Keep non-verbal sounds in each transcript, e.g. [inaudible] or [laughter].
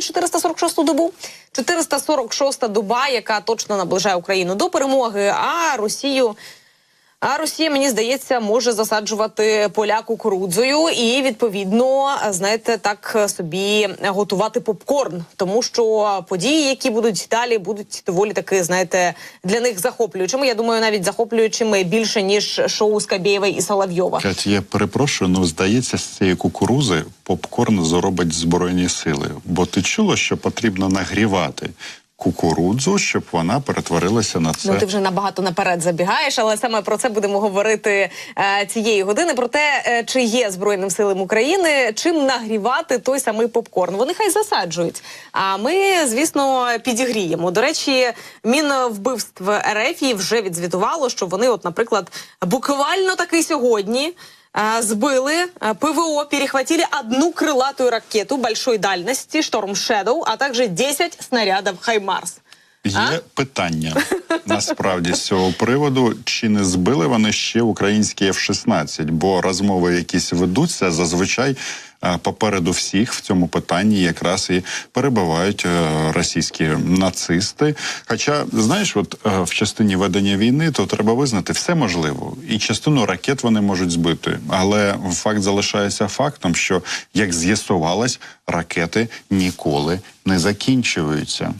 446-ту добу. 446-та доба, яка точно наближає Україну до перемоги, а Росію. А Росія, мені здається, може засаджувати поля кукурудзою і відповідно, знаєте, так собі готувати попкорн, тому що події, які будуть далі, будуть доволі таки, знаєте, для них захоплюючими. Я думаю, навіть захоплюючими більше ніж шоу Скабєєвої і Соловйова. Кать, я перепрошую, ну здається, з цієї кукурузи попкорн заробить збройні сили. Бо ти чула, що потрібно нагрівати кукурудзу, щоб вона перетворилася на це. Ну, ти вже набагато наперед забігаєш, але саме про це будемо говорити е, цієї години. Про те, е, чи є збройним силам України, чим нагрівати той самий попкорн. Вони хай засаджують. А ми, звісно, підігріємо. До речі, Мінвбивств РФ вже відзвітувало, що вони, от, наприклад, буквально таки сьогодні. Е, ПВО, перехватили одну крылатую ракету большой дальности «Шторм Шэдоу», а также 10 снарядов «Хаймарс». Є А? питання [laughs] насправді з цього приводу, чи не збили вони ще українські F-16, бо розмови якісь ведуться зазвичай. е, Попереду всіх в цьому питанні якраз і перебувають е, російські нацисти. Хоча, знаєш, от е, в частині ведення війни то треба визнати все можливо, і частину ракет вони можуть збити. Але факт залишається фактом, що як з'ясувалось, ракети ніколи не закінчуються.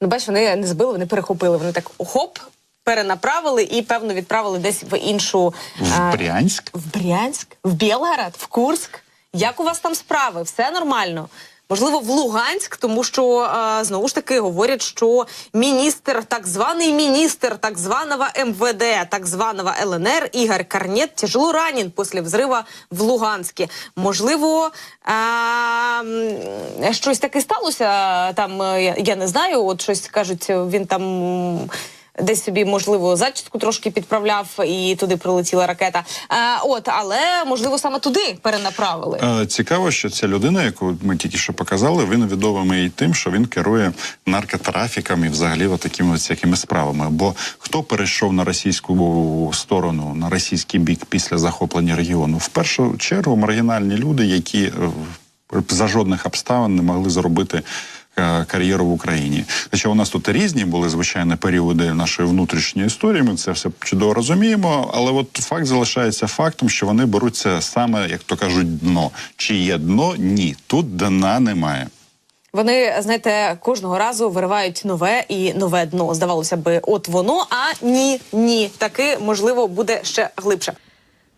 Ну, бач, вони не збили, вони перехопили. Вони так хоп, перенаправили і певно відправили десь в іншу В а, Брянськ в Брянськ, в Білгород, в Курск. Як у вас там справи? Все нормально. Можливо, в Луганськ, тому що знову ж таки говорять, що міністр, так званий міністр так званого МВД, так званого ЛНР Ігор Карнет тяжело ранен після взрива в Луганське. Можливо, щось таке сталося там. е, я не знаю. От щось кажуть, він там. Десь собі можливо зачіску трошки підправляв, і туди прилетіла ракета. А, от, але можливо саме туди перенаправили. Е, Цікаво, що ця людина, яку ми тільки що показали, він відомий і тим, що він керує наркотрафіком і взагалі такими всякими справами. Бо хто перейшов на російську сторону, на російський бік після захоплення регіону? В першу чергу маргінальні люди, які е, за жодних обставин не могли зробити. Е, Кар'єру в Україні, хоча у нас тут різні були звичайно періоди нашої внутрішньої історії. Ми це все чудово розуміємо. Але от факт залишається фактом, що вони беруться саме, як то кажуть, дно. Чи є дно? Ні, тут дна немає. Вони знаєте, кожного разу виривають нове і нове дно. Здавалося би, от воно, а ні, ні, таки можливо буде ще глибше.